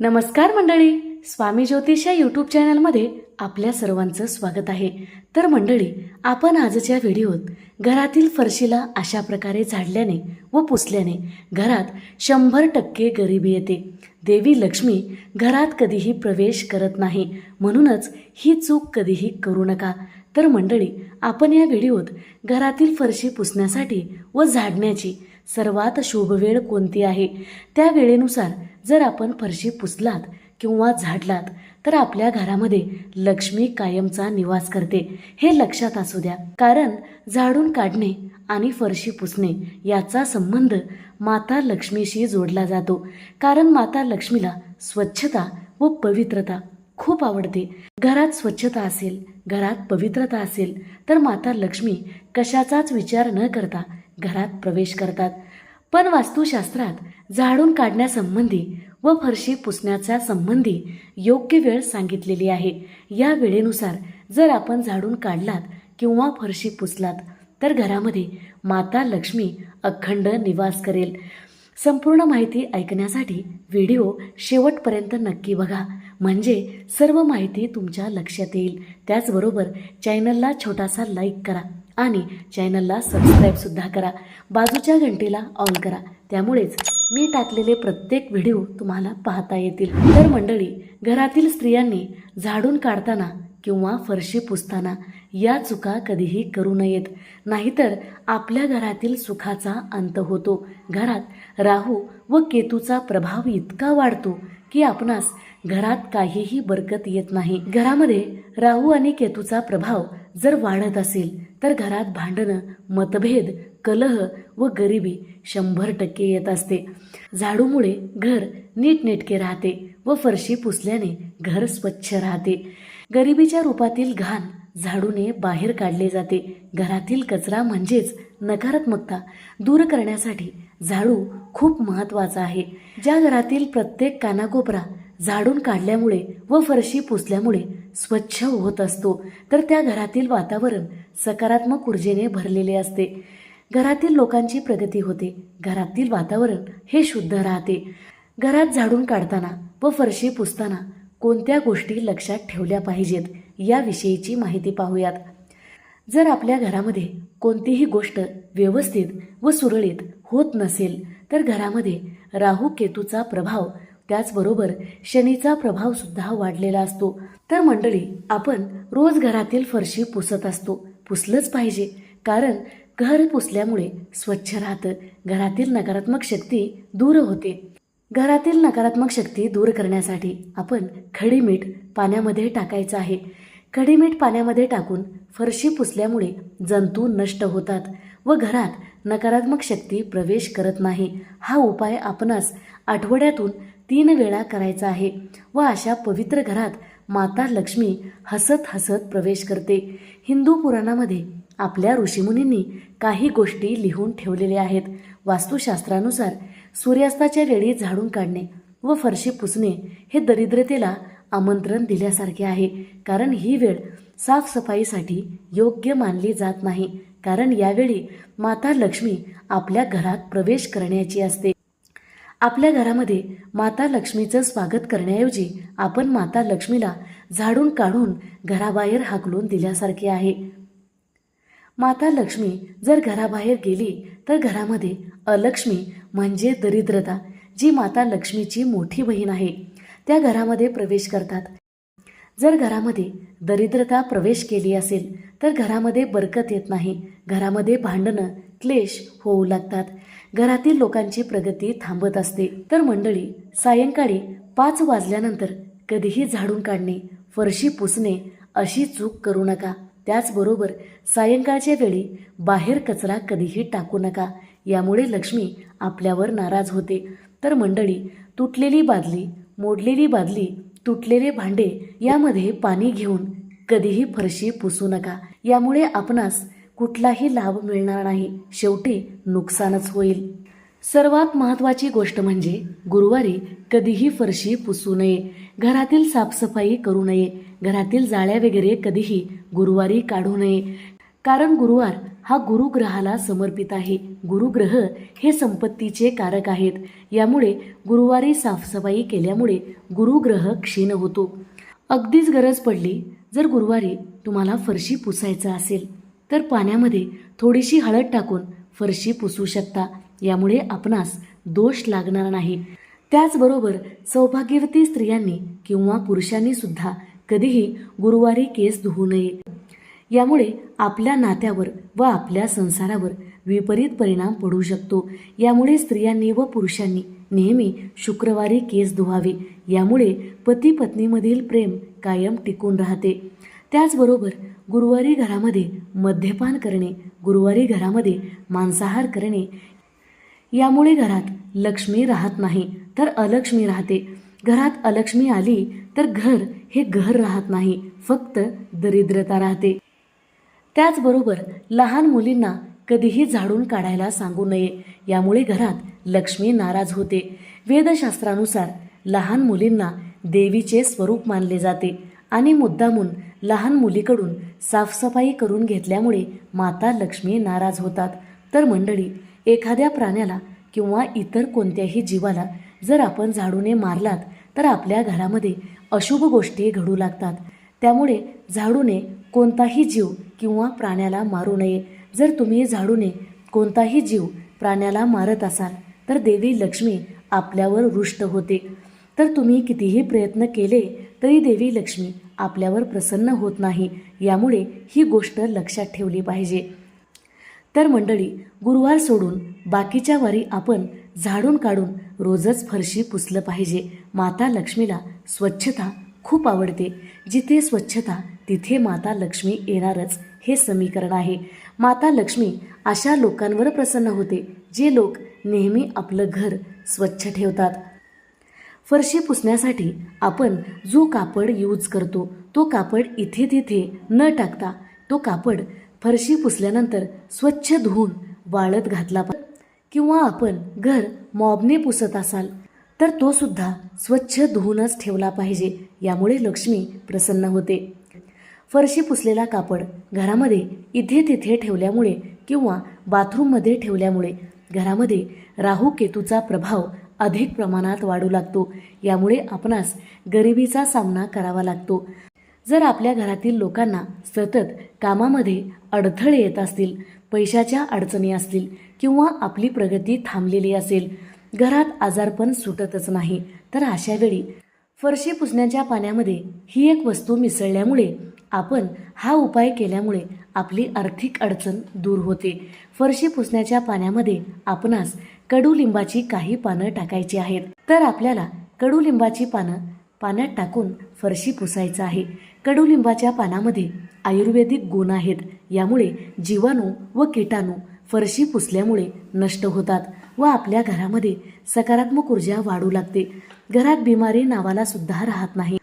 नमस्कार मंडळी. स्वामी ज्योतिष या यूट्यूब चॅनलमध्ये आपल्या सर्वांचं स्वागत आहे. तर मंडळी आपण आजच्या व्हिडिओत घरातील फरशीला अशा प्रकारे झाडल्याने व पुसल्याने घरात शंभर टक्के गरिबी येते. देवी लक्ष्मी घरात कधीही प्रवेश करत नाही. म्हणूनच ही चूक कधीही करू नका. तर मंडळी आपण या व्हिडिओत घरातील फरशी पुसण्यासाठी व झाडण्याची सर्वात शुभ वेळ कोणती आहे? त्या वेळेनुसार जर आपण फरशी पुसलात किंवा झाडलात तर आपल्या घरामध्ये लक्ष्मी कायमचा निवास करते. हे लक्षात असू द्या. कारण झाडून काढणे आणि फरशी पुसणे याचा संबंध माता लक्ष्मीशी जोडला जातो. कारण माता लक्ष्मीला स्वच्छता व पवित्रता खूप आवडते. घरात स्वच्छता असेल घरात पवित्रता असेल तर माता लक्ष्मी कशाचाच विचार न करता घरात प्रवेश करतात. पण वास्तुशास्त्रात झाडून काढण्यासंबंधी व फरशी पुसण्याच्या संबंधी योग्य वेळ सांगितलेली आहे. या वेळेनुसार जर आपण झाडून काढलात किंवा फरशी पुसलात तर घरामध्ये माता लक्ष्मी अखंड निवास करेल. संपूर्ण माहिती ऐकण्यासाठी व्हिडिओ शेवटपर्यंत नक्की बघा. म्हणजे सर्व माहिती तुमच्या लक्षात येईल. त्याचबरोबर चॅनलला छोटासा लाईक करा आणि चॅनलला सबस्क्राईबसुद्धा करा. बाजूच्या घंटेला ऑन करा. त्यामुळेच मी टाकलेले प्रत्येक व्हिडिओ तुम्हाला पाहता येतील. तर मंडळी घरातील स्त्रियांनी झाडून काढताना किंवा फरशी पुसताना या चुका कधीही करू नयेत. नाहीतर आपल्या घरातील सुखाचा अंत होतो. घरात राहू व केतूचा प्रभाव इतका वाढतो की आपणास घरात काहीही बरकत येत नाही. घरामध्ये राहू आणि केतूचा प्रभाव जर वाढत असेल तर घरात भांडणं मतभेद कलह व गरिबी शंभर टक्के येत असते. झाडूमुळे घर नीटनेटके राहते व फरशी पुसल्याने घर स्वच्छ राहते. गरिबीच्या रूपातील घाण झाडूने बाहेर काढले जाते. घरातील कचरा म्हणजेच नकारात्मकता दूर करण्यासाठी झाडू खूप महत्त्वाचा आहे. ज्या घरातील प्रत्येक कानाकोपरा झाडून काढल्यामुळे व फरशी पुसल्यामुळे स्वच्छ होत असतो तर त्या घरातील वातावरण सकारात्मक ऊर्जेने भरलेले असते. घरातील लोकांची प्रगती होते. घरातील वातावरण हे शुद्ध राहते. घरात झाडून काढताना व फरशी पुसताना कोणत्या गोष्टी लक्षात ठेवल्या पाहिजेत याविषयीची माहिती पाहूयात. जर आपल्या घरामध्ये कोणतीही गोष्ट व्यवस्थित व सुरळीत होत नसेल तर घरामध्ये राहू केतूचा प्रभाव त्याचबरोबर शनीचा प्रभाव सुद्धा वाढलेला असतो. तर मंडळी आपण रोज घरातील फरशी पुसत असतो. पुसलंच पाहिजे कारण घर पुसल्यामुळे स्वच्छ राहतं. घरातील नकारात्मक शक्ती दूर होते. घरातील नकारात्मक शक्ती दूर करण्यासाठी आपण खडी मीठ पाण्यामध्ये टाकायचं आहे. कडीमीठ पाण्यामध्ये टाकून फरशी पुसल्यामुळे जंतू नष्ट होतात व घरात नकारात्मक शक्ती प्रवेश करत नाही. हा उपाय आपणास आठवड्यातून तीन वेळा करायचा आहे व अशा पवित्र घरात माता लक्ष्मी हसत हसत प्रवेश करते. हिंदू पुराणामध्ये आपल्या ऋषीमुनींनी काही गोष्टी लिहून ठेवलेल्या आहेत. वास्तुशास्त्रानुसार सूर्यास्ताच्या वेळी झाडून काढणे व फरशी पुसणे हे दरिद्रतेला आमंत्रण दिल्यासारखे आहे. कारण ही वेळ साफसफाईसाठी योग्य मानली जात नाही. कारण यावेळी माता लक्ष्मी आपल्या घरात प्रवेश करण्याची असते. आपल्या घरामध्ये माता लक्ष्मीचं स्वागत करण्याऐवजी आपण माता लक्ष्मीला झाडून काढून घराबाहेर हाकलून दिल्यासारखे आहे. माता लक्ष्मी जर घराबाहेर गेली तर घरामध्ये अलक्ष्मी म्हणजे दरिद्रता जी माता लक्ष्मीची मोठी बहीण आहे. त्या घरामध्ये प्रवेश करतात. जर घरामध्ये दरिद्रता प्रवेश केली असेल तर घरामध्ये बरकत येत नाही. घरामध्ये भांडणं क्लेश होऊ लागतात. घरातील लोकांची प्रगती थांबत असते. तर मंडळी सायंकाळी पाच वाजल्यानंतर कधीही झाडून काढणे फरशी पुसणे अशी चूक करू नका. त्याचबरोबर सायंकाळच्या वेळी बाहेर कचरा कधीही टाकू नका. यामुळे लक्ष्मी आपल्यावर नाराज होते. तर मंडळी तुटलेली बादली मोडलेली बादली तुटलेले भांडे यामध्ये पाणी घेऊन कधीही फरशी पुसू नका. यामुळे आपणास कुठलाही लाभ मिळणार नाही. शेवटी नुकसानच होईल. सर्वात महत्त्वाची गोष्ट म्हणजे गुरुवारी कधीही फरशी पुसू नये. घरातील साफसफाई करू नये. घरातील जाळ्या वगैरे कधीही गुरुवारी काढू नये. कारण गुरुवार हा गुरुग्रहाला समर्पित आहे. गुरुग्रह हे संपत्तीचे कारक आहेत. यामुळे गुरुवारी साफसफाई केल्यामुळे गुरुग्रह क्षीण होतो. अगदीच गरज पडली जर गुरुवारी तुम्हाला फरशी पुसायचं असेल तर पाण्यामध्ये थोडीशी हळद टाकून फरशी पुसू शकता. यामुळे आपणास दोष लागणार नाही. त्याचबरोबर सौभाग्यवती स्त्रियांनी किंवा पुरुषांनी सुद्धा कधीही गुरुवारी केस धुवू नये. यामुळे आपल्या नात्यावर व आपल्या संसारावर विपरीत परिणाम पडू शकतो. यामुळे स्त्रियांनी व पुरुषांनी नेहमी शुक्रवारी केस धुवावे. यामुळे पती पत्नीमधील प्रेम कायम टिकून राहते. त्याचबरोबर गुरुवारी घरामध्ये मद्यपान करणे गुरुवारी घरामध्ये मांसाहार करणे यामुळे घरात लक्ष्मी राहत नाही तर अलक्ष्मी राहते. घरात अलक्ष्मी आली तर घर हे घर राहत नाही फक्त दरिद्रता राहते. त्याचबरोबर लहान मुलींना कधीही झाडून काढायला सांगू नये. यामुळे घरात लक्ष्मी नाराज होते. वेदशास्त्रानुसार लहान मुलींना देवीचे स्वरूप मानले जाते आणि मुद्दामून लहान मुलीकडून साफसफाई करून घेतल्यामुळे माता लक्ष्मी नाराज होतात. तर मंडळी एखाद्या प्राण्याला किंवा इतर कोणत्याही जीवाला जर आपण झाडूने मारलात तर आपल्या घरामध्ये अशुभ गोष्टी घडू लागतात. त्यामुळे झाडूने कोणताही जीव किंवा प्राण्याला मारू नये. जर तुम्ही झाडूने कोणताही जीव प्राण्याला मारत असाल तर देवी लक्ष्मी आपल्यावर रुष्ट होते. तर तुम्ही कितीही प्रयत्न केले तरी देवी लक्ष्मी आपल्यावर प्रसन्न होत नाही. यामुळे ही गोष्ट लक्षात ठेवली पाहिजे. तर मंडळी गुरुवार सोडून बाकीच्या वारी आपण झाडून काढून रोजच फरशी पुसलं पाहिजे. माता लक्ष्मीला स्वच्छता खूप आवडते. जिथे स्वच्छता तिथे माता लक्ष्मी येणारच. हे समीकरण आहे. माता लक्ष्मी अशा लोकांवर प्रसन्न होते जे लोक नेहमी आपलं घर स्वच्छ ठेवतात. फरशी पुसण्यासाठी आपण जो कापड यूज करतो तो कापड इथे तिथे न टाकता तो कापड फरशी पुसल्यानंतर स्वच्छ धुवून वाळत घातला किंवा आपण घर मॉबने पुसत असाल तर तो सुद्धा स्वच्छ धुवूनच ठेवला पाहिजे यामुळे लक्ष्मी प्रसन्न होते. फरशी पुसलेला कापड घरामध्ये इथे तिथे ठेवल्यामुळे किंवा बाथरूममध्ये ठेवल्यामुळे घरामध्ये राहू केतूचा प्रभाव अधिक प्रमाणात वाढू लागतो. यामुळे आपणास गरिबीचा सामना करावा लागतो. जर आपल्या घरातील लोकांना सतत कामामध्ये अडथळे येत असतील पैशाच्या अडचणी असतील किंवा आपली प्रगती थांबलेली असेल घरात आजारपण सुटतच नाही तर अशावेळी फरशी पुसण्याच्या पाण्यामध्ये ही एक वस्तू मिसळल्यामुळे आपण हा उपाय केल्यामुळे आपली आर्थिक अडचण दूर होते. फरशी पुसण्याच्या पाण्यामध्ये आपणास कडुलिंबाची काही पानं टाकायची आहेत. तर आपल्याला कडुलिंबाची पानं पाण्यात टाकून फरशी पुसायचं आहे. कडुलिंबाच्या पानामध्ये आयुर्वेदिक गुण आहेत. यामुळे जीवाणू व किटाणू फरशी पुसल्यामुळे नष्ट होतात व आपल्या घरामध्ये सकारात्मक ऊर्जा वाढू लागते. घरात बिमारी नावाला सुद्धा राहत नाही.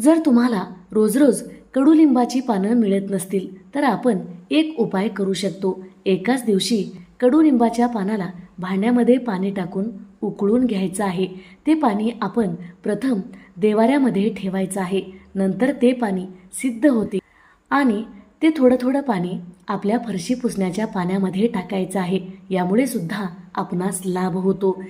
जर तुम्हाला रोज रोज कडुलिंबाची पानं मिळत नसतील तर आपण एक उपाय करू शकतो. एकाच दिवशी कडुलिंबाच्या पानाला भांड्यामध्ये पाणी टाकून उकळून घ्यायचं आहे. ते पाणी आपण प्रथम देवाऱ्यामध्ये ठेवायचं आहे. नंतर ते पाणी सिद्ध होते आणि ते थोडं थोडं पाणी आपल्या फरशी पुसण्याच्या पाण्यामध्ये टाकायचं आहे. यामुळे सुद्धा आपणास लाभ होतो.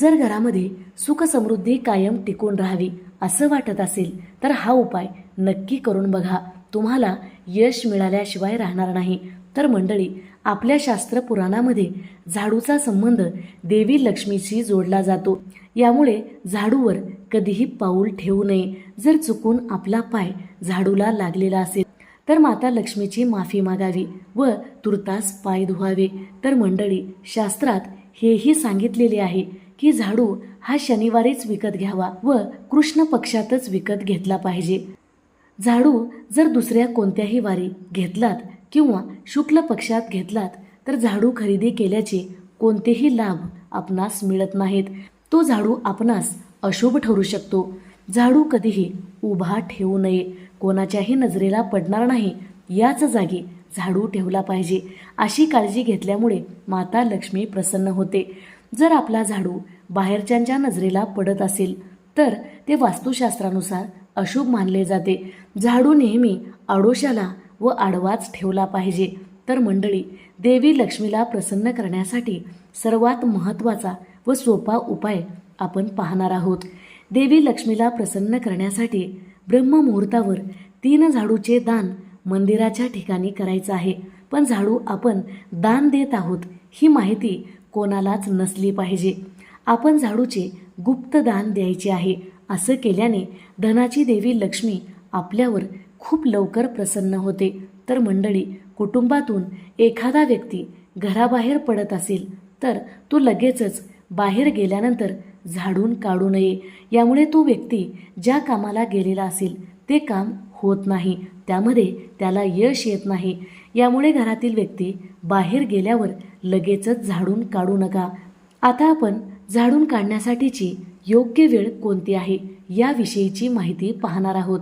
जर घरामध्ये सुखसमृद्धी कायम टिकून राहावी असं वाटत असेल तर हा उपाय नक्की करून बघा. तुम्हाला यश मिळाल्याशिवाय राहणार नाही. तर मंडळी आपल्या शास्त्र पुराणामध्ये झाडूचा संबंध देवी लक्ष्मीशी जोडला जातो. यामुळे झाडूवर कधीही पाऊल ठेवू नये. जर चुकून आपला पाय झाडूला लागलेला असेल तर माता लक्ष्मीची माफी मागावी व तुर्तास पाय धुवावे. तर मंडळी शास्त्रात हेही सांगितलेले आहे की झाडू हा शनिवारीच विकत घ्यावा व कृष्ण पक्षातच विकत घेतला पाहिजे. झाडू जर दुसऱ्या कोणत्याही वारी घेतलात किंवा शुक्ल पक्षात घेतलात तर झाडू खरेदी केल्याचे कोणतेही लाभ आपणास मिळत नाहीत. तो झाडू आपणास अशुभ ठरू शकतो. झाडू कधीही उभा ठेवू नये. कोणाच्याही नजरेला पडणार नाही. याच जागी झाडू ठेवला पाहिजे. अशी काळजी घेतल्यामुळे माता लक्ष्मी प्रसन्न होते. जर आपला झाडू बाहेरच्यांच्या नजरेला पडत असेल तर ते वास्तुशास्त्रानुसार अशुभ मानले जाते. झाडू नेहमी आडोशाला व आडवाच ठेवला पाहिजे. तर मंडळी देवी लक्ष्मीला प्रसन्न करण्यासाठी सर्वात महत्त्वाचा व सोपा उपाय आपण पाहणार आहोत. देवी लक्ष्मीला प्रसन्न करण्यासाठी ब्रह्ममुहूर्तावर तीन झाडूचे दान मंदिराच्या ठिकाणी करायचं आहे. पण झाडू आपण दान देत आहोत ही माहिती कोणालाच नसली पाहिजे. आपण झाडूचे गुप्त दान द्यायचे आहे. असं केल्याने धनाची देवी लक्ष्मी आपल्यावर खूप लवकर प्रसन्न होते. तर मंडळी कुटुंबातून एखादा व्यक्ती घराबाहेर पडत असेल तर तो लगेचच बाहेर गेल्यानंतर झाडून काढू नये. यामुळे तो व्यक्ती ज्या कामाला गेलेला असेल ते काम होत नाही. त्यामध्ये त्याला यश येत नाही. यामुळे घरातील व्यक्ती बाहेर गेल्यावर लगेचच झाडून काढू नका. आता आपण झाडून काढण्यासाठीची योग्य वेळ कोणती आहे याविषयीची माहिती पाहणार आहोत.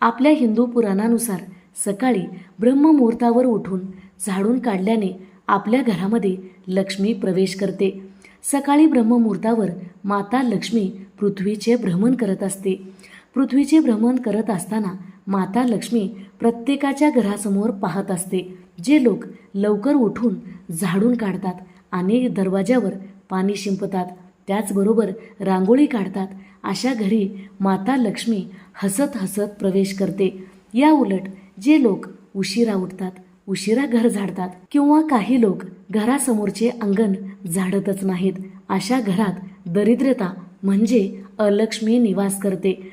आपल्या हिंदू पुराणानुसार सकाळी ब्रह्ममुहूर्तावर उठून झाडून काढल्याने आपल्या घरामध्ये लक्ष्मी प्रवेश करते. सकाळी ब्रह्ममुहूर्तावर माता लक्ष्मी पृथ्वीचे भ्रमण करत असते. पृथ्वीचे भ्रमण करत असताना माता लक्ष्मी प्रत्येकाच्या घरासमोर पाहत असते. जे लोक लवकर उठून झाडून काढतात आणि दरवाज्यावर पाणी शिंपतात. त्याचबरोबर रांगोळी काढतात अशा घरी माता लक्ष्मी हसत हसत प्रवेश करते. या उलट जे लोक उशिरा उठतात उशिरा घर झाडतात किंवा काही लोक घरासमोरचे अंगण झाडतच नाहीत अशा घरात दरिद्रता म्हणजे अलक्ष्मी निवास करते.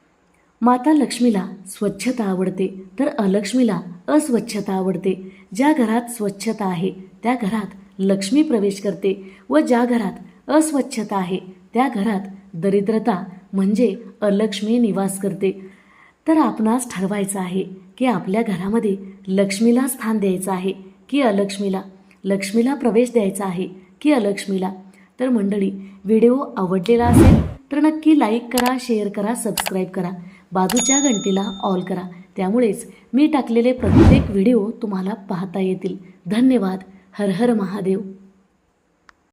माता लक्ष्मीला स्वच्छता आवडते तर अलक्ष्मीला अस्वच्छता आवडते. ज्या घरात स्वच्छता आहे त्या घरात लक्ष्मी प्रवेश करते व ज्या घरात अस्वच्छता आहे. त्या घरात दरिद्रता म्हणजे अलक्ष्मी निवास करते. तर आपणास ठरवायचं आहे की आपल्या घरामध्ये लक्ष्मीला स्थान द्यायचं आहे की अलक्ष्मीला? लक्ष्मीला प्रवेश द्यायचा आहे की अलक्ष्मीला? तर मंडळी व्हिडिओ आवडलेला असेल तर नक्की लाईक करा शेअर करा सबस्क्राईब करा. बाजूच्या घंटीला ऑल करा. त्यामुळेच मी टाकलेले प्रत्येक व्हिडिओ तुम्हाला पाहता येतील. धन्यवाद. हर हर महादेव.